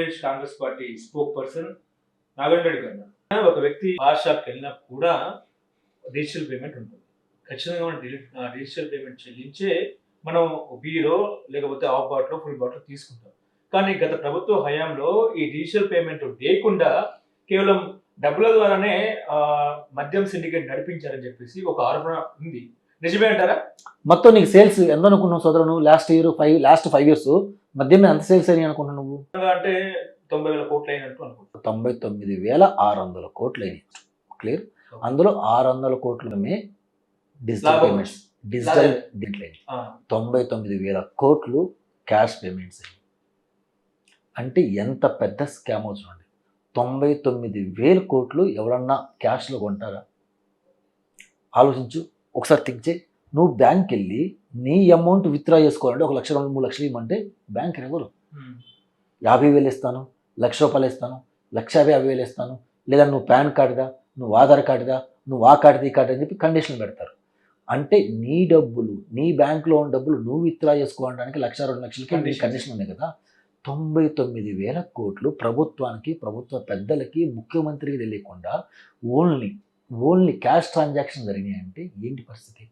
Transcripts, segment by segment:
Andhra Pradesh Congress party spokesperson Nagan Reddy గారు. ఒక వ్యక్తి బార్ షాప్కి వెళ్ళినా కూడా డిజిటల్ పేమెంట్ ఉంటుంది. ఖచ్చితంగా మనం డిజిటల్ పేమెంట్ చెల్లించే మనం బీరో లేకపోతే ఆఫ్ బాటిల్ ఫుల్ బాటిల్ తీసుకుంటాం. కానీ గత ప్రభుత్వ హయాంలో ఈ డిజిటల్ పేమెంట్ లేకుండా కేవలం డబ్బుల ద్వారానే మద్యం సిండికేట్ నడిపించారని చెప్పేసి ఒక ఆరోపణ ఉంది. నిజమే అంటారా? మొత్తం నీకు సేల్స్ ఎంత అనుకున్నావు సోదరు నువ్వు? Last year five last five years మధ్యమే ఎంత సేల్స్ అని అనుకున్నావు నువ్వు? అంటే తొంభై వేల కోట్లు అయినట్టు అనుకుంటున్నాను తొంభై తొమ్మిది వేల ఆరు వందల కోట్లు అయినాయి. క్లియర్ అందులో ఆరు వందల కోట్లమే డిజిటల్. పేమెంట్స్ డిజిటల్ అయినాయి. ఆ, తొంభై తొమ్మిది వేల కోట్లు క్యాష్ పేమెంట్స్ అయినాయి. అంటే ఎంత పెద్ద స్కామ్ అవుతుంది తొంభై తొమ్మిది వేల కోట్లు ఎవరన్నా క్యాష్లో కొంటారా? ఆలోచించు. ఒకసారి థింక్ చేయి. నువ్వు బ్యాంక్ వెళ్ళి నీ అమౌంట్ విత్డ్రా చేసుకోవాలంటే ఒక లక్ష రెండు మూడు లక్షలు ఇవ్వమంటే బ్యాంక్ ఎవరు ఉమ్, యాభై వేలు ఇస్తాను లక్ష రూపాయలు ఇస్తాను లక్ష యాభై యాభై వేలు ఇస్తాను లేదా నువ్వు పాన్ కార్డుదా నువ్వు ఆధార్ కార్డుదా నువ్వు ఆ కార్డు ఈ కార్డు అని చెప్పి కండిషన్ పెడతారు. అంటే నీ డబ్బులు నీ బ్యాంకులో ఉన్న డబ్బులు నువ్వు విత్డ్రా చేసుకోవడానికి లక్ష రెండు లక్షలకి. కండిషన్ ఉంది కదా. తొంభై తొమ్మిది వేల కోట్లు ప్రభుత్వానికి ప్రభుత్వ పెద్దలకి ముఖ్యమంత్రికి తెలియకుండా ఓన్లీ ఓన్లీ క్యాష్ ట్రాన్సాక్షన్ జరిగినాయి అంటే ఏంటి పరిస్థితి?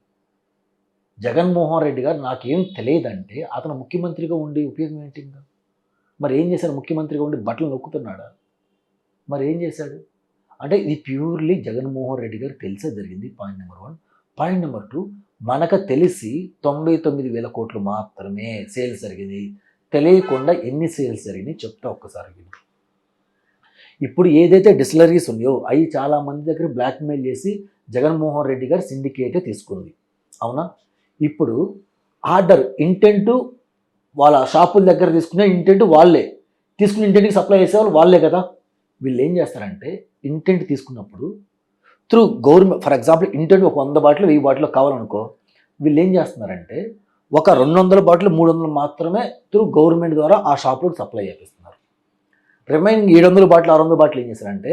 జగన్మోహన్ రెడ్డి గారు నాకేం తెలియదంటే అతను ముఖ్యమంత్రిగా ఉండి ఉపయోగం ఏంటి ఇంకా? మరి ఏం చేశాడు? ముఖ్యమంత్రిగా ఉండి బట్టలు నొక్కుతున్నాడా? మరి ఏం చేశాడు? అంటే ఇది ప్యూర్లీ జగన్మోహన్ రెడ్డి గారు తెలిసే జరిగింది. Point number one. Point number two మనకు తెలిసి తొంభై తొమ్మిది వేల కోట్లు మాత్రమే సేల్స్ జరిగింది. తెలియకుండా ఎన్ని సేల్స్ జరిగినాయి చెప్తా ఒక్కసారి ఇప్పుడు ఏదైతే డిస్టిలరీస్ ఉన్నాయో అవి చాలామంది దగ్గర బ్లాక్మెయిల్ చేసి జగన్మోహన్ రెడ్డి గారు సిండికేటే తీసుకుంది. అవునా? ఇప్పుడు ఆర్డర్ ఇంటెంట్ వాళ్ళ షాపుల దగ్గర తీసుకునే ఇంటెంట్ వాళ్ళే. తీసుకుని ఇంటెంట్కి సప్లై చేసేవాళ్ళు వాళ్ళే కదా. వీళ్ళు ఏం చేస్తారంటే ఇంటెంట్ తీసుకున్నప్పుడు through government for example intent ఒక వంద బాటిల్ వెయ్యి బాటిల్ కావాలనుకో వీళ్ళు ఏం చేస్తున్నారంటే ఒక రెండు వందల బాటిల్ మూడు వందలు మాత్రమే త్రూ గవర్నమెంట్ ద్వారా ఆ షాపులకు సప్లై చేపిస్తారు. రిమైనింగ్ ఏడు వందల బాటిల్ ఆరు వందల బాటిల్ ఏం చేశారంటే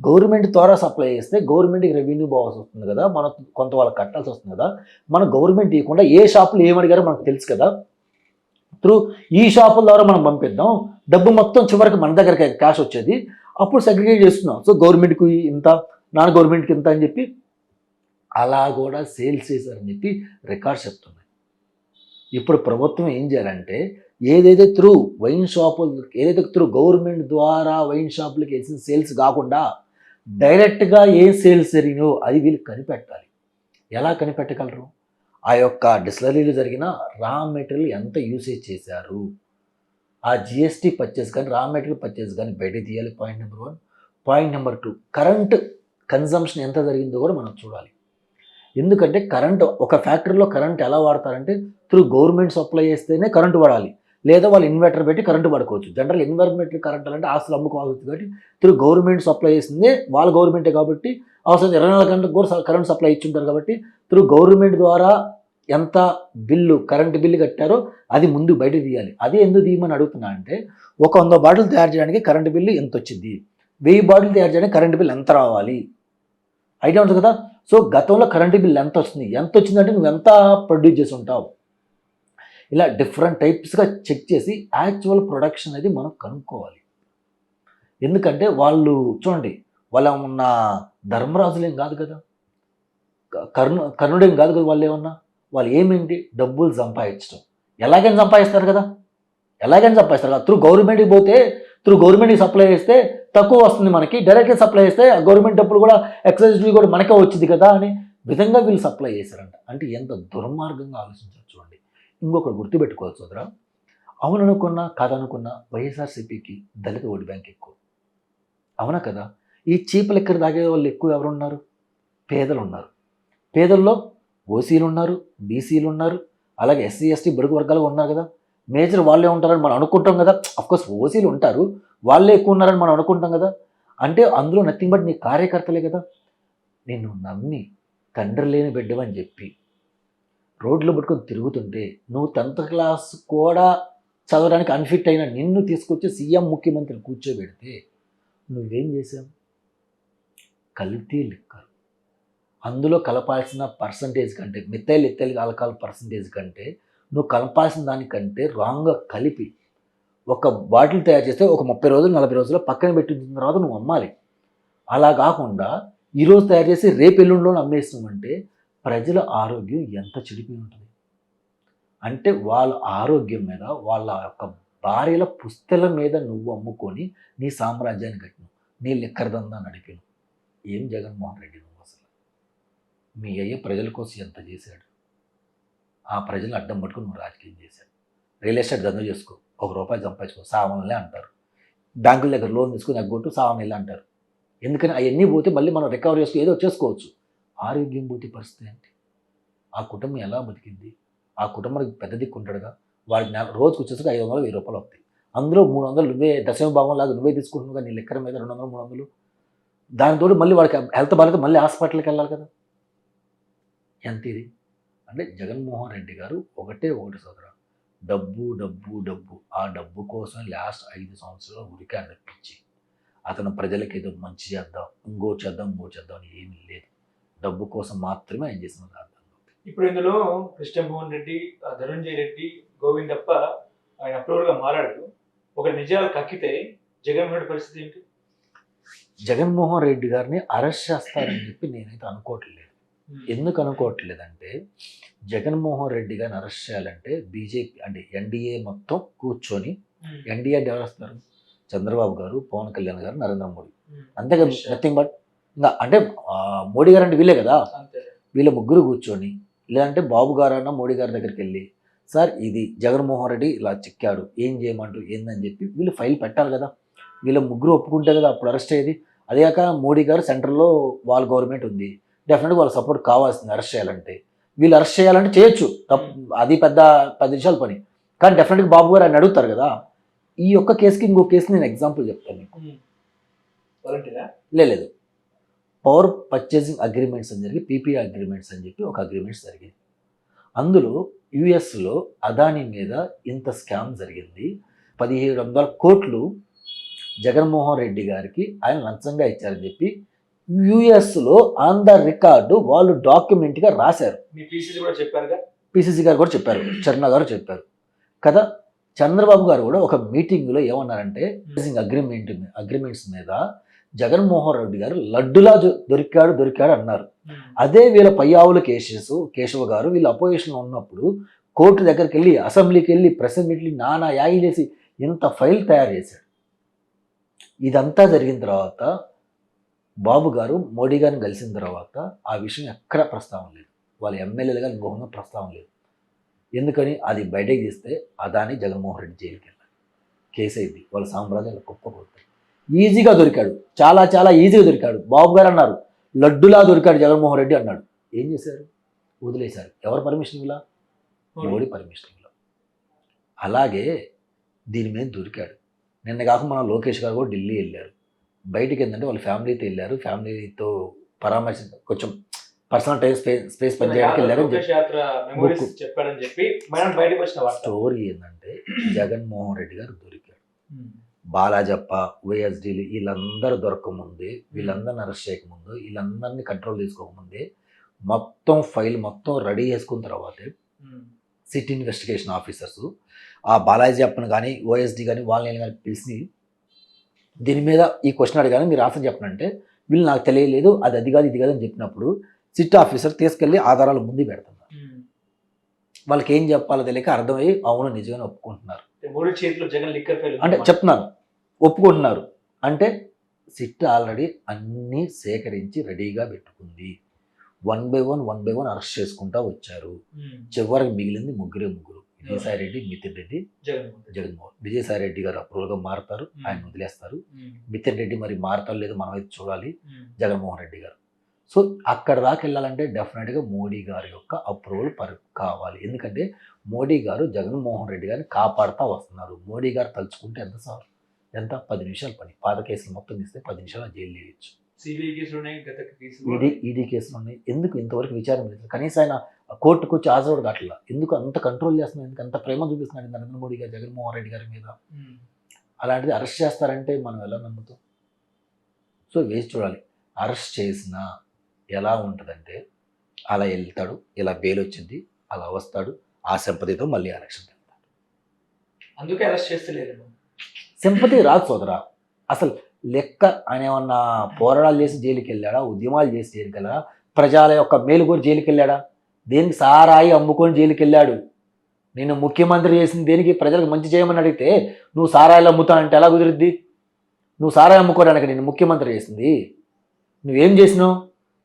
గవర్నమెంట్ ద్వారా సప్లై చేస్తే గవర్నమెంట్కి రెవెన్యూ బాల్స్ వస్తుంది కదా మనం కొంత వాళ్ళకి కట్టాల్సి వస్తుంది కదా మన గవర్నమెంట్ ఇవ్వకుండా ఏ షాపులు ఏమడిగారో మనకు తెలుసు కదా. త్రూ ఈ షాపుల ద్వారా మనం పంపిద్దాం డబ్బు మొత్తం చివరికి మన దగ్గరికి క్యాష్ వచ్చేది అప్పుడు సెగ్రిగేట్ చేస్తున్నాం. సో గవర్నమెంట్కి ఇంత నాన్ గవర్నమెంట్కి ఇంత అని చెప్పి అలా కూడా సేల్స్ చేశారని చెప్పి రికార్డ్స్ చెప్తున్నాయి. ఇప్పుడు ప్రభుత్వం ఏం చేయాలంటే ఏదైతే త్రూ వైన్ షాపులు ఏదైతే త్రూ గవర్నమెంట్ ద్వారా వైన్ షాపులకి వేసిన సేల్స్ కాకుండా డైరెక్ట్గా ఏ సేల్స్ జరిగినో అది వీళ్ళు కనిపెట్టాలి. ఎలా కనిపెట్టగలరు? ఆ యొక్క డిస్లరీలు జరిగిన రా మెటీరియల్ ఎంత యూసేజ్ చేశారు? ఆ జిఎస్టీ పర్చేస్ కానీ రా మెటీరియల్ పర్చేస్ కానీ బయట తీయాలి. Point number one. Point number two. Current consumption ఎంత జరిగిందో కూడా మనం చూడాలి. ఎందుకంటే కరెంట్ ఒక ఫ్యాక్టరీలో కరెంట్ ఎలా వాడతారంటే త్రూ గవర్నమెంట్ సప్లై చేస్తేనే కరెంట్ వాడాలి. లేదా వాళ్ళు ఇన్వర్టర్ పెట్టి కరెంట్ పడుకోవచ్చు జనరల్ ఇన్వర్మెంట్ కరెంట్ అంటే ఆస్తులు అమ్ముకోవాలి కాబట్టి తిరుగు గవర్నమెంట్ సప్లై చేసిందే వాళ్ళ గవర్నమెంటే కాబట్టి అవసరం ఇరవై నాలుగు గంటలకు కూడా కరెంట్ సప్లై ఇచ్చుంటారు కాబట్టి తిరుగు గవర్నమెంట్ ద్వారా ఎంత బిల్లు కరెంటు బిల్లు కట్టారో అది ముందు బయట తీయాలి. అది ఎందుకు తీయమని అడుగుతున్నా అంటే ఒక వంద బాటిల్ తయారు చేయడానికి కరెంటు బిల్లు ఎంత వచ్చింది వెయ్యి బాటిల్ తయారు చేయడానికి కరెంటు బిల్లు ఎంత రావాలి? ఐడియా ఉంటుంది కదా? సో గతంలో కరెంటు బిల్ ఎంత వస్తుంది ఎంత వచ్చిందంటే నువ్వు ఎంత ప్రొడ్యూస్ చేసి ఉంటావు? ఇలా డిఫరెంట్ టైప్స్గా చెక్ చేసి యాక్చువల్ ప్రొడక్షన్ అనేది మనం కనుక్కోవాలి. ఎందుకంటే వాళ్ళు చూడండి వాళ్ళ ఉన్న ధర్మరాజులేం కాదు కదా? కర్ణు కర్ణుడేం కాదు కదా వాళ్ళు ఏమన్నా? వాళ్ళు ఏమేంటి? డబ్బులు సంపాదించడం ఎలాగైనా సంపాదిస్తారు కదా? ఎలాగైనా సంపాదిస్తారు కదా? త్రూ గవర్నమెంట్కి పోతే త్రూ గవర్నమెంట్కి సప్లై చేస్తే తక్కువ వస్తుంది మనకి. డైరెక్ట్గా సప్లై చేస్తే గవర్నమెంట్ డబ్బులు కూడా ఎక్సైజ్ కూడా మనకే వచ్చింది కదా అని విధంగా వీళ్ళు సప్లై చేశారంట. అంటే ఎంత దుర్మార్గంగా ఆలోచించారు చూడండి. ఇంకొకటి గుర్తుపెట్టుకోవచ్చు సోదరా అవుననుకున్నా కాదనుకున్నా వైఎస్ఆర్సీపీకి దళిత ఓటు బ్యాంక్ ఎక్కువ. అవునా కదా? ఈ చీపలు లెక్కర తాగే వాళ్ళు ఎక్కువ ఎవరు ఉన్నారు పేదలు ఉన్నారు పేదల్లో ఓసీలు ఉన్నారు బీసీలు ఉన్నారు అలాగే ఎస్సీ ఎస్టీ బడుగు వర్గాలు ఉన్నారు కదా? మేజర్ వాళ్ళే ఉంటారని మనం అనుకుంటాం కదా? అఫ్కోర్స్ ఓసీలు ఉంటారు వాళ్ళే ఎక్కువ ఉన్నారని మనం అనుకుంటాం కదా? అంటే అందులో నథింగ్ బట్ నీ కార్యకర్తలే కదా? నిన్ను నమ్మి తండ్రి లేని బిడ్డవని చెప్పి రోడ్లు పట్టుకొని తిరుగుతుంటే నువ్వు టెన్త్ క్లాస్ కూడా చదవడానికి అన్ఫిట్ అయిన నిన్ను తీసుకొచ్చి సీఎం ముఖ్యమంత్రిని కూర్చోబెడితే నువ్వేం చేసావు కల్తీ లిక్కర్ అందులో కలపాల్సిన పర్సంటేజ్ కంటే మిథైల్ ఇథైల్ కలకాల పర్సంటేజ్ కంటే నువ్వు కలపాల్సిన దానికంటే రాంగ్గా కలిపి ఒక బాటిల్ తయారు చేస్తే ఒక ముప్పై రోజులు నలభై రోజులు పక్కన పెట్టిన తర్వాత నువ్వు అమ్మాలి. అలా కాకుండా ఈరోజు తయారు చేసి రేపు ఎల్లుండిలో అమ్మేస్తామంటే ప్రజల ఆరోగ్యం ఎంత చెడిపోయి ఉంటుంది? అంటే వాళ్ళ ఆరోగ్యం మీద వాళ్ళ యొక్క భార్యల పుస్తల మీద నువ్వు అమ్ముకొని నీ సామ్రాజ్యాన్ని కట్టిను నీ లిక్కర్ దందా నడిపిను ఏం జగన్మోహన్ రెడ్డి నువ్వు అసలు? మీ అయ్య ప్రజల కోసం ఎంత చేశాడు? ఆ ప్రజలు అడ్డం పట్టుకుని నువ్వు రాజకీయం చేశాడు రియల్ ఎస్టేట్ దందా చేసుకో ఒక రూపాయి సంపాదించుకో సామాన్లే అంటారు. బ్యాంకుల దగ్గర లోన్ తీసుకుని ఎగ్గొట్టు సామాన్లే అంటారు. ఎందుకని అవన్నీ పోతే మళ్ళీ మనం రికవరీ చేసుకో ఏదో చేసుకోవచ్చు. ఆరోగ్యం పోతే పరిస్థితి ఏంటి? ఆ కుటుంబం ఎలా బతికింది? ఆ కుటుంబానికి పెద్ద దిక్కు ఉంటాడుగా? వాడి రోజుకు వచ్చేసరికి ఐదు వందలు వెయ్యి రూపాయలు అవుతాయి. అందులో మూడు వందలు నువ్వే దశమ భావం లాగా నువ్వే తీసుకుంటున్నావు నీ లెక్కర మీద రెండు వందలు మూడు వందలు? దానితో మళ్ళీ వాడికి హెల్త్ బాగాలేదు మళ్ళీ హాస్పిటల్కి వెళ్ళాలి కదా? ఎంత ఇది? అంటే జగన్మోహన్ రెడ్డి గారు ఒకటే ఒకటి సోదరా. డబ్బు డబ్బు డబ్బు. ఆ డబ్బు కోసం లాస్ట్ ఐదు సంవత్సరాలు ఉరికి అనిపించి అతను ప్రజలకి ఏదో మంచి చేద్దాం ఇంకో చేద్దాం ఇంకో చేద్దాం అని ఏమీ లేదు. డబ్బు కోసం మాత్రమే ఆయన చేసిన ఇప్పుడు ఇందులో కృష్ణమోహన్ రెడ్డి ధనంజయ్ రెడ్డి గోవిందప్ప ఆయన అప్రూవల్గా మారాడు. ఒక నిజాలు కక్కితే జగన్మోహన్ రెడ్డి పరిస్థితి ఏంటి? జగన్మోహన్ రెడ్డి గారిని అరెస్ట్ చేస్తారని చెప్పి నేనైతే అనుకోవట్లేదు. ఎందుకు అనుకోవట్లేదంటే జగన్మోహన్ రెడ్డి గారిని అరెస్ట్ చేయాలంటే బీజేపీ అంటే ఎన్డీఏ మొత్తం కూర్చొని. ఎన్డీఏ ఎవరు చంద్రబాబు గారు పవన్ కళ్యాణ్ గారు నరేంద్ర మోడీ. ఉమ్. అంతే కదా నథింగ్ బట్ ఇంకా అంటే మోడీ గారు అంటే వీళ్ళే కదా? వీళ్ళ ముగ్గురు కూర్చొని లేదంటే బాబు గారు అన్న మోడీ గారి దగ్గరికి వెళ్ళి సార్ ఇది జగన్మోహన్ రెడ్డి ఇలా చిక్కాడు ఏం చేయమంటూ ఏందని చెప్పి వీళ్ళు ఫైల్ పెట్టాలి కదా? వీళ్ళ ముగ్గురు ఒప్పుకుంటే కదా అప్పుడు అరెస్ట్ అయ్యేది? అదే కాక మోడీ గారు సెంట్రల్లో వాళ్ళ గవర్నమెంట్ ఉంది డెఫినెట్గా వాళ్ళ సపోర్ట్ కావాల్సింది అరెస్ట్ చేయాలంటే. వీళ్ళు అరెస్ట్ చేయాలంటే చేయొచ్చు తప్పు అది పెద్ద పది నిమిషాల పని. కానీ డెఫినెట్గా బాబు గారు ఆయన అడుగుతారు కదా ఈ ఒక్క కేసుకి ఇంకో కేసు నేను ఎగ్జాంపుల్ చెప్తాను లేదు. పవర్ పర్చేసింగ్ అగ్రిమెంట్స్ అని జరిగి పీపీఐ అగ్రిమెంట్స్ అని చెప్పి ఒక అగ్రిమెంట్స్ జరిగింది. అందులో యుఎస్లో అదానీ మీద ఇంత స్కామ్ జరిగింది. పదిహేడు వందల కోట్లు జగన్మోహన్ రెడ్డి గారికి ఆయన లంచంగా ఇచ్చారని చెప్పి యుఎస్లో ఆన్ ద రికార్డు వాళ్ళు డాక్యుమెంట్గా రాశారు. పిసిసి గారు కూడా చెప్పారు. చరణ్ గారు చెప్పారు. కదా చంద్రబాబు గారు కూడా ఒక మీటింగ్లో ఏమన్నారంటే అగ్రిమెంట్ అగ్రిమెంట్స్ మీద జగన్మోహన్ రెడ్డి గారు లడ్డులా దొరికాడు దొరికాడు అన్నారు. అదే వీళ్ళ పై ఆవుల కేసెస్ కేశవ గారు వీళ్ళు అపోజిషన్లో ఉన్నప్పుడు కోర్టు దగ్గరికి వెళ్ళి అసెంబ్లీకి వెళ్ళి ప్రెస్ మీట్లు నానా యాగి చేసి ఇంత ఫైల్ తయారు చేశాడు. ఇదంతా జరిగిన తర్వాత బాబు గారు మోడీ గారిని కలిసిన తర్వాత ఆ విషయం ఎక్కడ ప్రస్తావన లేదు. వాళ్ళ ఎమ్మెల్యేలుగా ఇంకొక ప్రస్తావన లేదు. ఎందుకని? అది బయటకు తీస్తే అదాని జగన్మోహన్ రెడ్డి జైలుకి వెళ్ళాలి కేసు అయింది వాళ్ళ సామ్రాజ్యాలు కుప్పకూడతాయి. ఈజీగా దొరికాడు. చాలా చాలా ఈజీగా దొరికాడు. బాబు గారు అన్నారు లడ్డులా దొరికాడు జగన్మోహన్ రెడ్డి అన్నాడు. ఏం చేశారు? వదిలేశారు. ఎవరు పర్మిషన్ ఇలా మోడీ పర్మిషన్ ఇలా అలాగే దీని మీద దొరికాడు. నిన్న కాక మన లోకేష్ గారు కూడా ఢిల్లీ వెళ్ళారు. బయటికి ఏంటంటే వాళ్ళ ఫ్యామిలీతో వెళ్ళారు. ఫ్యామిలీతో పరామర్శ కొంచెం పర్సనల్ టైం స్పేస్ స్పేస్ పనిచేయడానికి వెళ్ళారని చెప్పి స్టోరీ ఏంటంటే జగన్మోహన్ రెడ్డి గారు దొరికాడు. బాలాజప్ప ఓఎస్డీలు వీళ్ళందరూ దొరకముందే వీళ్ళందరిని అరెస్ట్ చేయకముందు వీళ్ళందరినీ కంట్రోల్ తీసుకోకముందే మొత్తం ఫైల్ మొత్తం రెడీ చేసుకున్న తర్వాతే. సిటీ ఇన్వెస్టిగేషన్ ఆఫీసర్స్ ఆ బాలాజీ అప్పని కానీ ఓఎస్డి కానీ వాళ్ళని కానీ పిలిచి దీని మీద ఈ క్వశ్చన్ అడిగాను. మీరు ఆన్సర్ చెప్పనంటే వీళ్ళు నాకు తెలియలేదు అది అది కాదు ఇది కాదు అని చెప్పినప్పుడు సిట్ ఆఫీసర్ తీసుకెళ్ళి ఆధారాలు ముందు పెడుతున్నారు. వాళ్ళకి ఏం చెప్పాలో తెలియక అర్థమయ్యి అవును నిజంగానే ఒప్పుకుంటున్నారు. అంటే చెప్తున్నాను ఒప్పుకుంటున్నారు. అంటే సిట్ ఆల్రెడీ అన్నీ సేకరించి రెడీగా పెట్టుకుంది. One by one one by one arrest చేసుకుంటా వచ్చారు. చివరికి మిగిలింది ముగ్గురే ముగ్గురు. విజయసాయి రెడ్డి మితిన్ రెడ్డి జగన్మోహన్ విజయసాయి రెడ్డి గారు అప్రూవల్గా మారుతారు ఆయన వదిలేస్తారు. మితిన్ రెడ్డి మరి మారుతారు లేదో మనం అయితే చూడాలి. జగన్మోహన్ రెడ్డి గారు. సో అక్కడ దాకా వెళ్ళాలంటే డెఫినెట్గా మోడీ గారి యొక్క అప్రూవల్ పరి కావాలి. ఎందుకంటే మోడీ గారు జగన్మోహన్ రెడ్డి గారిని కాపాడుతూ వస్తున్నారు. మోడీ గారు తలుచుకుంటే ఎంత సార్? ఎంత? పది నిమిషాలు పని. పాత కేసులు మొత్తం తీస్తే పది నిమిషాలు జైలు వేయచ్చు సిబిఐ కేసులు ఉన్నాయి గత కేసులు ఈడీ ఈడీ కేసులు ఉన్నాయి ఎందుకు ఇంతవరకు విచారణ లేదు? కనీసం ఆయన కోర్టుకు వచ్చి హాజరు కావట్లా ఎందుకు అంత కంట్రోల్ చేస్తున్నారు ఎందుకు అంత ప్రేమ చూపిస్తున్నాడు? నరేంద్ర మోడీ గారు జగన్మోహన్ రెడ్డి గారి మీద. అలాంటిది అరెస్ట్ చేస్తారంటే మనం ఎలా నమ్ముతాం? సో వేసి చూడాలి. అరెస్ట్ చేసినా ఎలా ఉంటుందంటే అలా వెళ్తాడు ఇలా బెయిల్ వచ్చింది అలా వస్తాడు ఆ సంపతితో మళ్ళీ ఎలక్షన్ అందుకే అరెస్ట్ చేస్తలేరు. సింపతి రాదు సోదరా. అసలు లెక్క ఆయన ఏమన్నా పోరాటాలు చేసి జైలుకి వెళ్ళాడా? ఉద్యమాలు చేసి జైలుకి వెళ్ళాడా? ప్రజల యొక్క మేలు కూడా జైలుకి వెళ్ళాడా? దేనికి సారాయి అమ్ముకొని జైలుకి వెళ్ళాడు? నేను ముఖ్యమంత్రి చేసింది దేనికి? ప్రజలకు మంచి చేయమని అడిగితే నువ్వు సారాయిలు అమ్ముతానంటే ఎలా కుదిరిద్ది? నువ్వు సారాయి అమ్ముకోవడానికి నేను ముఖ్యమంత్రి చేసింది. నువ్వేం చేసినావు?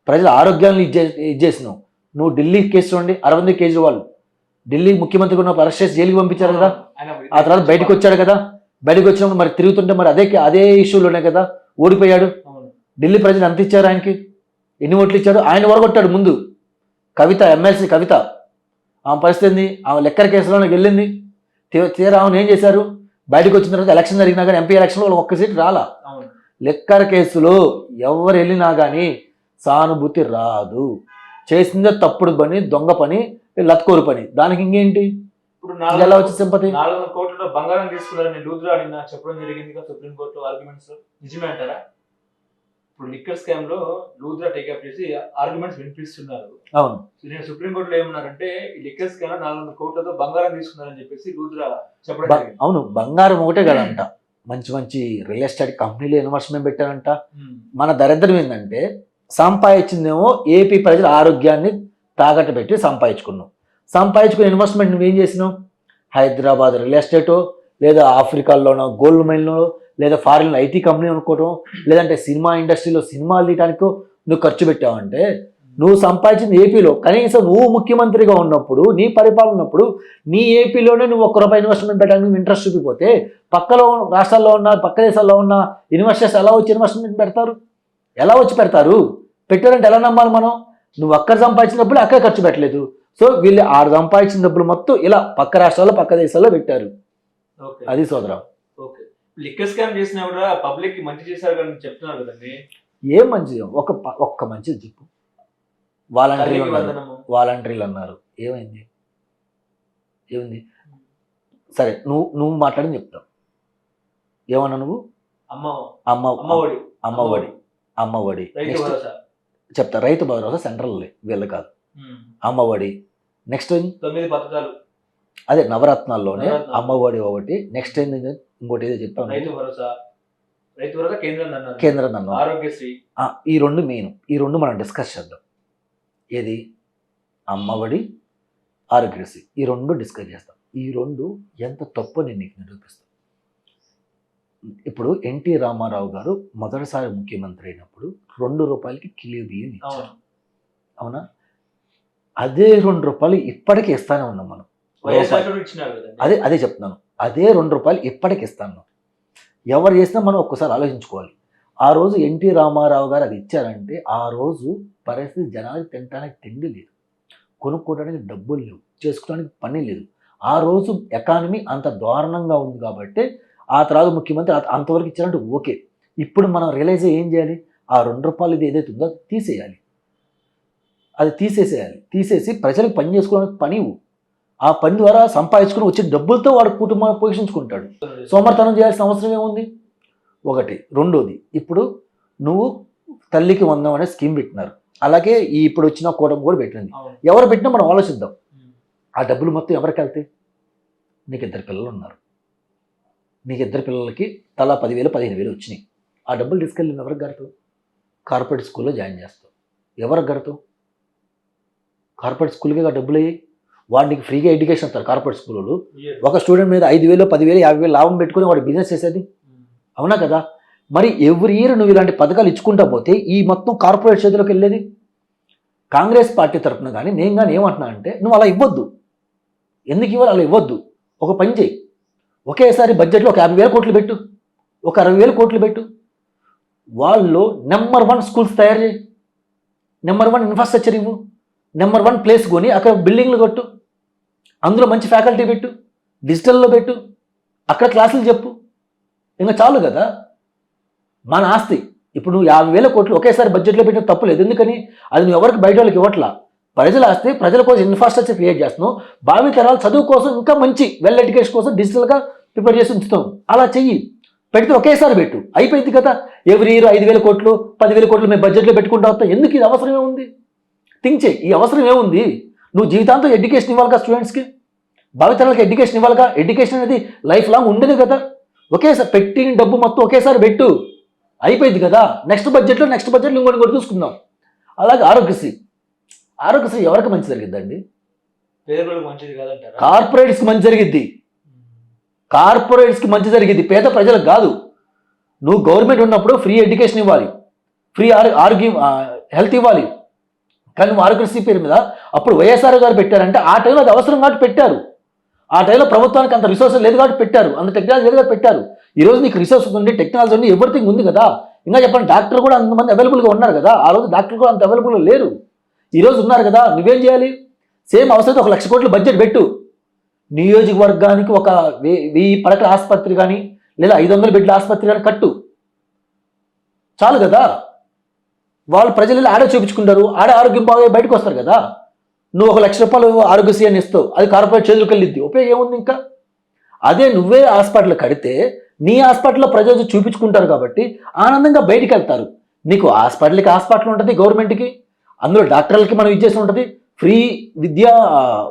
ప్రజల ఆరోగ్యాన్ని ఇచ్చే ఇచ్చేసినావు నువ్వు ఢిల్లీ కేసు చూడండి అరవింద్ కేజ్రీవాల్. ఢిల్లీ ముఖ్యమంత్రి ఉన్నప్పుడు అరెస్ట్ చేసి జైలుకి పంపించారు కదా? ఆ తర్వాత బయటకు వచ్చాడు కదా? బయటకు వచ్చినప్పుడు మరి తిరుగుతుంటే మరి అదే అదే ఇష్యూలోనే కదా ఓడిపోయాడు. ఢిల్లీ ప్రజలు ఎంత ఇచ్చారు ఆయనకి? ఎన్ని ఓట్లు ఇచ్చారు? ఆయన ఓడగొట్టాడు ముందు. కవిత ఎమ్మెల్సీ కవిత. ఆమె పరిస్థితి ఏంది? ఆమె లెక్కర కేసులోనే వెళ్ళింది తీరా ఆమెను ఏం చేశారు? బయటకు వచ్చిన తర్వాత ఎలక్షన్ జరిగినా కానీ ఎంపీ ఎలక్షన్లో వాళ్ళకి ఒక్క సీట్ రాలా. లెక్కర కేసులో ఎవరు వెళ్ళినా కానీ సానుభూతి రాదు. చేసిందే తప్పుడు పని దొంగ పని లత్కోరు పని. దానికి ఇంకేంటి? ఇప్పుడు ఎలా నాలుగు వచ్చి సింపతి? నాలుగు కోట్లలో బంగారం తీసుకున్నారని లూజ్రా నిన్న చెప్పడం జరిగింది కదా సుప్రీం కోర్టులో ఆర్గ్యుమెంట్స్ నిజమే అంటారా? ఇప్పుడు లిక్కర్ స్కామ్లో లూజ్రా టేకప్ చేసి ఆర్గ్యుమెంట్స్ వినిపిస్తున్నారు. అవును. నేను సుప్రీం కోర్టులో ఏమన్నారంటే ఈ లిక్కర్ స్కామ్లో నాలుగు వందల కోట్లతో బంగారం తీసుకున్నారని చెప్పేసి లూజ్రా చెప్పడం అవును బంగారం ఒకటే కదంట. మంచి మంచి రియల్ ఎస్టేట్ కంపెనీలు ఇన్వెస్ట్మెంట్ పెట్టారంట. మన దరిద్రం ఏంటంటే సంపాదించిందేమో ఏపీ ప్రజల ఆరోగ్యాన్ని తాకట్టు పెట్టి సంపాదించుకున్నాం. సంపాదించుకుని ఇన్వెస్ట్మెంట్ నువ్వేం చేసినావు? హైదరాబాద్ రియల్ ఎస్టేటో లేదా ఆఫ్రికాలోనో గోల్డ్ మైన్లో లేదా ఫారిన్ ఐటీ కంపెనీ అనుకోవటం లేదంటే సినిమా ఇండస్ట్రీలో సినిమాలు తీయడానికి నువ్వు ఖర్చు పెట్టావంటే నువ్వు సంపాదించింది ఏపీలో కనీసం నువ్వు ముఖ్యమంత్రిగా ఉన్నప్పుడు నీ పరిపాలన ఉన్నప్పుడు నీ ఏపీలోనే నువ్వు ఒక్క రూపాయి ఇన్వెస్ట్మెంట్ పెట్టడానికి నువ్వు ఇంట్రెస్ట్ చూపిపోతే పక్కలో రాష్ట్రాల్లో ఉన్న పక్క దేశాల్లో ఉన్న ఇన్వెస్టర్స్ ఎలా వచ్చి ఇన్వెస్ట్మెంట్ పెడతారు? ఎలా వచ్చి పెడతారు? పెట్టారంటే ఎలా నమ్మాలి మనం? నువ్వు అక్కడ సంపాదించిన డబ్బులు అక్కడ ఖర్చు పెట్టలేదు. సో వీళ్ళు ఆరు సంపాదించిన డబ్బులు మొత్తం ఇలా పక్క రాష్ట్రాల్లో పక్క దేశాల్లో పెట్టారు. అది సోదరం. లిక్కర్ స్కామ్ చేసినా కూడా పబ్లిక్ మంచి చేశారు కానీ చెప్తున్నారు కదండి. ఏం మంచిది ఒక ఒక్క మంచిది చెప్పు. వాలంటీర్లు అన్నారు. వాలంటీర్లు అన్నారు. ఏమైంది? ఏమైంది? సరే నువ్వు నువ్వు మాట్లాడి చెప్తావు ఏమన్నా నువ్వు? అమ్మ అమ్మ అమ్మఒడి అమ్మఒడి అమ్మఒడి చెప్తా. రైతు భరోసా సెంట్రల్ వీళ్ళు కాదు. అమ్మఒడి. నెక్స్ట్ తొమ్మిది పథకాలు. అదే నవరత్నాల్లోనే నవరత్నాలు. అమ్మఒడి ఒకటి. నెక్స్ట్ ఏంది ఇంకోటి ఏదో చెప్తాను రైతు భరోసా. రైతు భరోసా కేంద్రం ఆరోగ్యశ్రీ. ఈ రెండు మెయిన్ ఈ రెండు మనం డిస్కస్ చేద్దాం. ఏది? అమ్మఒడి ఆరోగ్యశ్రీ. ఈ రెండు డిస్కస్ చేస్తాం. ఈ రెండు ఎంత తప్పు నేను నీకు నిరూపిస్తాను ఇప్పుడు ఎన్టీ రామారావు గారు మొదటిసారి ముఖ్యమంత్రి అయినప్పుడు రెండు రూపాయలకి కిలో బియ్యం ఇచ్చారు. అవును. అవునా? అదే రెండు రూపాయలు ఇప్పటికీ ఇస్తానే ఉన్నాం మనం. వైఎస్ఆర్ అదే అదే చెప్తున్నాను. అదే రెండు రూపాయలు ఇప్పటికి ఇస్తాను ఎవరు చేసినా మనం ఒక్కసారి ఆలోచించుకోవాలి. ఆ రోజు ఎన్టీ రామారావు గారు అది ఇచ్చారంటే ఆ రోజు పరిస్థితి జనానికి తినడానికి తిండి లేదు. కొనుక్కోవడానికి డబ్బులు లేవు. చేసుకోవడానికి పని లేదు. ఆ రోజు ఎకానమీ అంత దారుణంగా ఉంది కాబట్టి ఆ తర్వాత ముఖ్యమంత్రి అంత- అంతవరకు ఇచ్చారంటే ఓకే. ఇప్పుడు మనం రియలైజ్ ఏం చేయాలి? ఆ రెండు రూపాయలు ఇది ఏదైతే ఉందో తీసేయాలి. అది తీసేసేయాలి. తీసేసి ప్రజలకు పని చేసుకోవడానికి పని. ఆ పని ద్వారా సంపాదించుకుని వచ్చే డబ్బులతో వాడు కుటుంబాన్ని పోషించుకుంటాడు. సోమర్తనం చేయాల్సిన అవసరం ఏముంది? ఒకటి. రెండోది ఇప్పుడు నువ్వు తల్లికి వందం అనే స్కీమ్ పెట్టినారు. అలాగే ఈ ఇప్పుడు వచ్చిన కూటమి కూడా పెట్టింది. ఎవరు పెట్టినా మనం ఆలోచిద్దాం. ఆ డబ్బులు మొత్తం ఎవరికి వెళ్తాయి? నీకు ఇద్దరు పిల్లలు ఉన్నారు. నీకు ఇద్దరు పిల్లలకి తలా పదివేలు పదిహేను వేలు వచ్చినాయి. ఆ డబ్బులు తీసుకెళ్ళి ఎవరికి కడతావు? కార్పొరేట్ స్కూల్లో జాయిన్ చేస్తావు. ఎవరికి కడతావు? కార్పొరేట్ స్కూల్కి డబ్బులు అయ్యి? వాడు నీకు ఫ్రీగా ఎడ్యుకేషన్ ఇస్తారు కార్పొరేట్ స్కూల్లో. ఇయ్యరు. ఒక స్టూడెంట్ మీద ఐదు వేలు పదివేలు యాభై వేలు లాభం పెట్టుకుని వాడు బిజినెస్ చేసేది? ఉమ్. అవునా కదా? మరి ఎవ్రీ ఇయర్ నువ్వు ఇలాంటి పథకాలు ఇచ్చుకుంటా పోతే ఈ మొత్తం కార్పొరేట్ చేతిలోకి వెళ్ళేది? కాంగ్రెస్ పార్టీ తరఫున కానీ నేను కానీ ఏమంటున్నా అంటే నువ్వు అలా ఇవ్వద్దు. ఎందుకు ఇవ్వాలి? అలా ఇవ్వద్దు. ఒక పని చేయి. ఒకేసారి బడ్జెట్లో ఒక యాభై వేల కోట్లు పెట్టు. ఒక అరవై వేల కోట్లు పెట్టు. వాళ్ళు నెంబర్ వన్ స్కూల్స్ తయారు చేయి. నెంబర్ వన్ ఇన్ఫ్రాస్ట్రక్చర్ ఇవ్వు. నెంబర్ వన్ ప్లేస్ కొని అక్కడ బిల్డింగ్లు కొట్టు. అందులో మంచి ఫ్యాకల్టీ పెట్టు. డిజిటల్లో పెట్టు. అక్కడ క్లాసులు చెప్పు. ఇంకా చాలు కదా? మన ఆస్తి. ఇప్పుడు నువ్వు యాభై వేల కోట్లు ఒకేసారి బడ్జెట్లో పెట్టిన తప్పు లేదు. ఎందుకని? అది నువ్వు ఎవరికి బయట వాళ్ళకి ఇవ్వట్లా. ప్రజల ఆస్తి ప్రజల కోసం ఇన్ఫ్రాస్ట్రక్చర్ క్రియేట్ చేస్తున్నావు. భావి తరాలు చదువు కోసం ఇంకా మంచి వెల్ ఎడ్యుకేషన్ కోసం డిజిటల్గా ప్రిపేర్ చేసి ఉంచుతాం అలా చెయ్యి. పెడితే ఒకేసారి పెట్టు. అయిపోయింది కదా? ఎవ్రీ ఇయర్ ఐదు వేల కోట్లు పదివేల కోట్లు మేము బడ్జెట్లో పెట్టుకుంటా. వస్తాం ఎందుకు ఇది అవసరం ఉంది? థింక్ చేయి ఈ అవసరం ఏముంది? నువ్వు జీవితాంతం ఎడ్యుకేషన్ ఇవ్వాలిగా స్టూడెంట్స్కి భావితరాలకు ఎడ్యుకేషన్ ఇవ్వాలిగా? ఎడ్యుకేషన్ అనేది లైఫ్ లాంగ్ ఉండదు కదా. ఒకేసారి పెట్టిన డబ్బు మొత్తం ఒకేసారి పెట్టు. అయిపోయింది కదా. నెక్స్ట్ బడ్జెట్లో నెక్స్ట్ బడ్జెట్లో ఇంకోటి ఇంకోటి చూసుకుందాం. అలాగే ఆరోగ్యశ్రీ. ఆరోగ్యశ్రీ ఎవరికి మంచి జరిగిద్దండి? కార్పొరేట్స్కి మంచి జరిగిద్ది. కార్పొరేట్స్కి మంచి జరిగింది పేద ప్రజలకు కాదు. నువ్వు గవర్నమెంట్ ఉన్నప్పుడు ఫ్రీ ఎడ్యుకేషన్ ఇవ్వాలి. ఫ్రీ ఆరో- ఆరోగ్యం హెల్త్ ఇవ్వాలి. కానీ నువ్వు ఆరోగ్యశ్రీ పేరు మీద అప్పుడు వైఎస్ఆర్ గారు పెట్టారంటే ఆ టైంలో అది అవసరం కాబట్టి పెట్టారు. ఆ టైంలో ప్రభుత్వానికి అంత రిసోర్సెస్ లేదు కాబట్టి పెట్టారు. అంత టెక్నాలజీ లేదు కాబట్టి పెట్టారు. ఈ రోజు నీకు రిసోర్స్ ఉంది టెక్నాలజీ ఉంది ఎవ్రీథింగ్ ఉంది కదా. ఇంకా చెప్పండి డాక్టర్ కూడా అంతమంది అవైలబుల్గా ఉన్నారు కదా. ఆ రోజు డాక్టర్ కూడా అంత అవైలబుల్గా లేరు. ఈరోజు ఉన్నారు కదా నువ్వేం చేయాలి? సేమ్ అవసరం ఒక లక్ష కోట్ల బడ్జెట్ పెట్టు. నియోజకవర్గానికి ఒక వెయ్యి పడకల ఆసుపత్రి కానీ లేదా ఐదు వందల బెడ్ల ఆసుపత్రి కానీ కట్టు. చాలు కదా. వాళ్ళు ప్రజలు ఆడ ఆడే చూపించుకుంటారు ఆడే ఆరోగ్యం బాగా బయటకు వస్తారు కదా. నువ్వు ఒక లక్ష రూపాయలు ఆరోగ్యశ్రీ అని ఇస్తావు అది కార్పొరేట్ చేతులకు వెళ్ళిద్ది. ఉపయోగం ఏముంది ఇంకా? అదే నువ్వే హాస్పిటల్ కడితే నీ హాస్పిటల్లో ప్రజలు చూపించుకుంటారు కాబట్టి ఆనందంగా బయటికి వెళ్తారు. నీకు హాస్పిటల్కి హాస్పిటల్ ఉంటుంది గవర్నమెంట్కి. అందులో డాక్టర్లకి మనం ఇచ్చేసి ఉంటుంది ఫ్రీ విద్య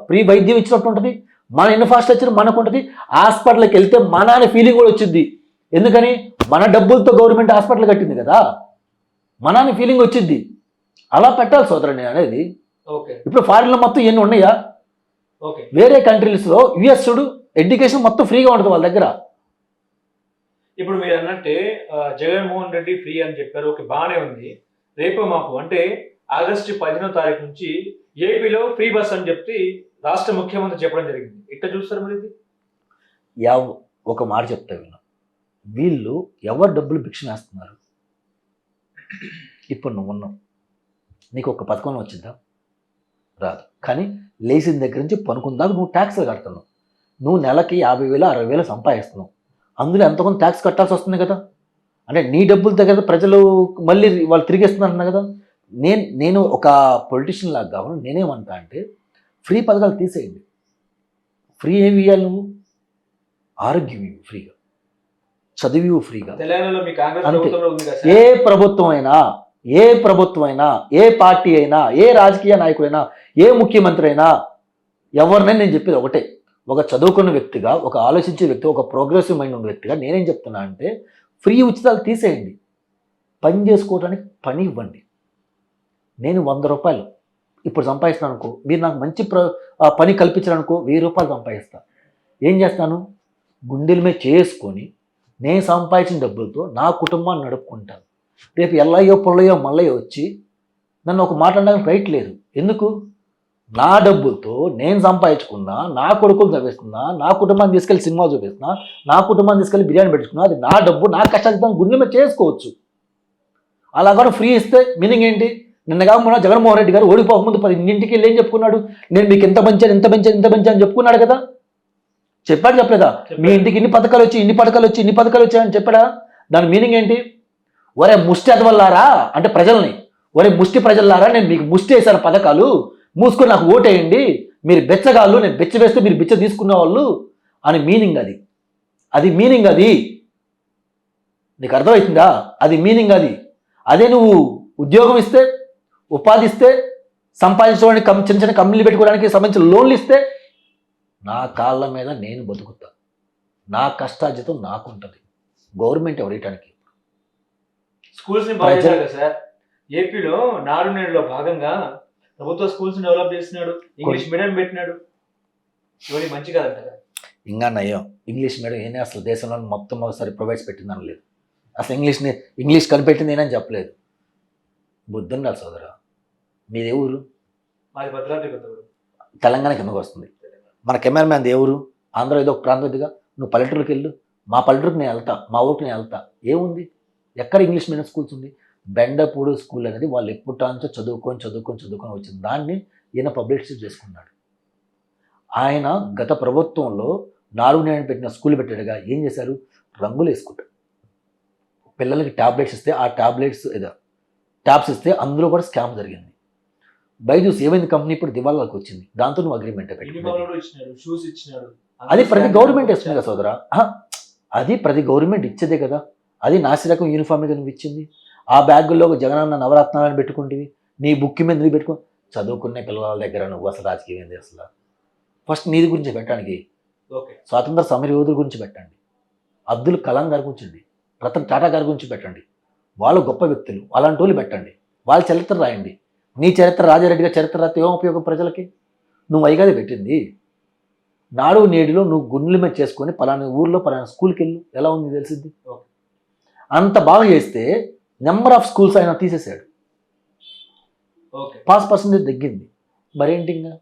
ఫ్రీ వైద్యం ఇచ్చినట్టు ఉంటుంది మన ఇన్ఫ్రాస్ట్రక్చర్ మనకు ఉంటుంది. హాస్పిటల్కి వెళ్తే మన అనే ఫీలింగ్ కూడా వచ్చింది. ఎందుకని? మన డబ్బులతో గవర్నమెంట్ హాస్పిటల్ కట్టింది కదా. మన అనే ఫీలింగ్ వచ్చింది అలా పెట్టాలి సోదరు నేను అనేది. ఓకే. ఇప్పుడు ఫారిన్లో మొత్తం ఎన్ని ఉన్నాయా? ఓకే. వేరే కంట్రీస్లో యుఎస్ చూడు ఎడ్యుకేషన్ మొత్తం ఫ్రీగా ఉంటుంది వాళ్ళ దగ్గర. ఇప్పుడు మీరు అన్నట్టే జగన్మోహన్ రెడ్డి ఫ్రీ అని చెప్పారు. ఓకే బాగానే ఉంది. రేపు మాకు అంటే ఆగస్టు పదిహేనో తారీఖు నుంచి ఏపీలో ఫ్రీ బస్ అని చెప్పి రాష్ట్ర ముఖ్యమంత్రి చెప్పడం జరిగింది. ఇట్లా చూస్తారు మరి ఇది? ఎవ ఒక మాట చెప్తా విన్నా. వీళ్ళు ఎవరు డబ్బులు భిక్ష వేస్తున్నారు? ఇప్పుడు నువ్వు ఉన్నావు. నీకు ఒక పథకం వచ్చిందా? రాదు. కానీ లేచిన దగ్గర నుంచి పనుకుందాక నువ్వు ట్యాక్స్లు కడుతున్నావు. నువ్వు నెలకి యాభై వేలు అరవై వేలు సంపాదిస్తున్నావు. అందులో ఎంతమంది ట్యాక్స్ కట్టాల్సి వస్తుంది కదా? అంటే నీ డబ్బుల దగ్గర ప్రజలు మళ్ళీ వాళ్ళు తిరిగేస్తున్నారు కదా? నేను నేను ఒక పొలిటీషియన్ లాగా కావాలి నేనేమంటా అంటే ఫ్రీ పథకాలు తీసేయండి. ఫ్రీ ఏమి ఇవ్వాలి నువ్వు? ఆరోగ్యం ఇవ్వు ఫ్రీగా చదివి ఫ్రీగా. అంతే. ఏ ప్రభుత్వం అయినా ఏ ప్రభుత్వం అయినా ఏ పార్టీ అయినా ఏ రాజకీయ నాయకుడైనా ఏ ముఖ్యమంత్రి అయినా ఎవరినైనా నేను చెప్పేది ఒకటే. ఒక చదువుకున్న వ్యక్తిగా ఒక ఆలోచించే వ్యక్తి ఒక ప్రోగ్రెసివ్ మైండ్ ఉన్న వ్యక్తిగా నేనేం చెప్తున్నా అంటే ఫ్రీ ఉచితాలు తీసేయండి. పని చేసుకోవడానికి పని ఇవ్వండి. నేను వంద రూపాయలు ఇప్పుడు సంపాదిస్తాను అనుకో మీరు నాకు మంచి ప్ర పని కల్పించారనుకో వెయ్యి రూపాయలు సంపాదిస్తాను ఏం చేస్తాను? గుండెల మీద చేసుకొని నేను సంపాదించిన డబ్బులతో నా కుటుంబాన్ని నడుపుకుంటాను. రేపు ఎల్లయ్యో పుల్లయ్యో మల్లయ్యో వచ్చి నన్ను ఒక మాట అనడానికి రైట్ లేదు. ఎందుకు? నా డబ్బులతో నేను సంపాదించుకున్నా నా కొడుకులు చదివిస్తున్నా నా కుటుంబాన్ని తీసుకెళ్ళి సినిమా చూపిస్తున్నా నా కుటుంబాన్ని తీసుకెళ్ళి బిర్యానీ పెట్టుకున్నా అది నా డబ్బు నా కష్టాలు గుండె మీద చేసుకోవచ్చు. అలా కూడా ఫ్రీ ఇస్తే మీనింగ్ ఏంటి? నిన్న కాకుండా జగన్మోహన్ రెడ్డి గారు ఓడిపోకముందు పది ఇంటికి వెళ్ళి ఏం చెప్పుకున్నాడు? నేను మీకు ఇంత పెంచాను ఇంత పెంచాను ఇంత పెంచాను అని చెప్పుకున్నాడు కదా? చెప్పాడు చెప్పలేదా? మీ ఇంటికి ఇన్ని పథకాలు వచ్చి ఇన్ని పథకాలు వచ్చి ఇన్ని పథకాలు వచ్చాయని చెప్పాడా? దాని మీనింగ్ ఏంటి? ఒరే ముష్టి అదవల్లారా? అంటే ప్రజల్ని. ఒరే ముష్టి ప్రజల్లారా? నేను మీకు ముష్టి వేశాను పథకాలు. మూసుకొని నాకు ఓటేయండి. మీరు బెచ్చగాళ్ళు నేను బెచ్చ వేస్తే మీరు బిచ్చ తీసుకునే వాళ్ళు అని మీనింగ్ అది. అది మీనింగ్ అది. నీకు అర్థమవుతుందా అది మీనింగ్ అది. అదే నువ్వు ఉద్యోగం ఇస్తే ఉపాధి ఇస్తే సంపాదించడానికి కం- చిన్న చిన్న కంపెనీలు పెట్టుకోవడానికి సంబంధించిన లోన్లు ఇస్తే నా కాళ్ళ మీద నేను బతుకుతా. నా కష్టార్జితం నాకుంటుంది. గవర్నమెంట్ ఎవరియటానికి స్కూల్స్ సార్. ఏపీలో నాడు నేడులో భాగంగా ప్రభుత్వ స్కూల్స్ డెవలప్ చేస్తున్నాడు. ఇంగ్లీష్ మీడియం పెట్టినాడు. ఇవన్నీ మంచి కదంటారా ఇంకా నయం. ఇంగ్లీష్ మీడియం ఏనే అసలు దేశంలో మొత్తం ఒకసారి ప్రొవైడ్స్ పెట్టిందని లేదు. అసలు ఇంగ్లీష్ని ఇంగ్లీష్ కనిపెట్టింది ఏనని చెప్పలేదు. బుద్ధుండాలి సోదర. మీది ఊరు? మాది భద్రాద్రి తెలంగాణ కిందకు వస్తుంది? మన కెమెరామ్యాన్ దేవురు ఆంధ్ర ఏదో ఒక ప్రాంతంగా నువ్వు పల్లెటూరుకి వెళ్ళు మా పల్లెటూరుకి నేను వెళ్తా మా ఊరికి నేను వెళ్తా. ఏముంది? ఎక్కడ ఇంగ్లీష్ మీడియం స్కూల్స్ ఉంది? బెండపూడు స్కూల్ అనేది వాళ్ళు ఎప్పుటాంచో చదువుకొని చదువుకొని చదువుకొని వచ్చింది దాన్ని ఈయన పబ్లిసిటీ చేసుకున్నాడు. ఆయన గత ప్రభుత్వంలో నాలుగు నేను పెట్టిన స్కూల్ పెట్టాడుగా. ఏం చేశారు? రంగులు వేసుకుంటారు. పిల్లలకి ట్యాబ్లెట్స్ ఇస్తే ఆ ట్యాబ్లెట్స్ ఏదో ట్యాబ్స్ ఇస్తే అందులో కూడా స్కామ్ జరిగింది. బైజూస్ ఏమైంది? కంపెనీ ఇప్పుడు దివాళాలకు వచ్చింది. దాంతో నువ్వు అగ్రిమెంట్ అది ప్రతి గవర్నమెంట్ ఇస్తుంది కదా సోదరా. అది ప్రతి గవర్నమెంట్ ఇచ్చేదే కదా. అది నాసిరకం యూనిఫామ్ మీద నువ్వు ఇచ్చింది. ఆ బ్యాగుల్లో జగనన్న నవరత్నాలను పెట్టుకుంటివి. నీ బుక్ మీద నువ్వు పెట్టుకో చదువుకునే పిల్లల దగ్గర నువ్వు అసలు రాజకీయం ఏంది అసలు? ఫస్ట్ నీది గురించి పెట్టడానికి. స్వాతంత్ర సమర యోధుల గురించి పెట్టండి. అబ్దుల్ కలాం గారి గురించి అండి. రతన్ టాటా గారి గురించి పెట్టండి. వాళ్ళు గొప్ప వ్యక్తులు. అలాంటి వాళ్ళు పెట్టండి. వాళ్ళ చరిత్ర రాయండి. నీ చరిత్ర రాజారెడ్డిగా చరిత్ర రాస్తే ఏం ఉపయోగం ప్రజలకి? నువ్వు అయిగాది పెట్టింది. నాడు నేడులో నువ్వు గుండెల మీద చేసుకొని పలానా ఊర్లో పలానా స్కూల్కి వెళ్ళు ఎలా ఉంది తెలిసింది? ఓకే. అంత బాగా చేస్తే నెంబర్ ఆఫ్ స్కూల్స్ ఆయన తీసేశాడు. ఓకే. పాస్ పర్సెంటేజ్ తగ్గింది. మరేంటి ఇంకా?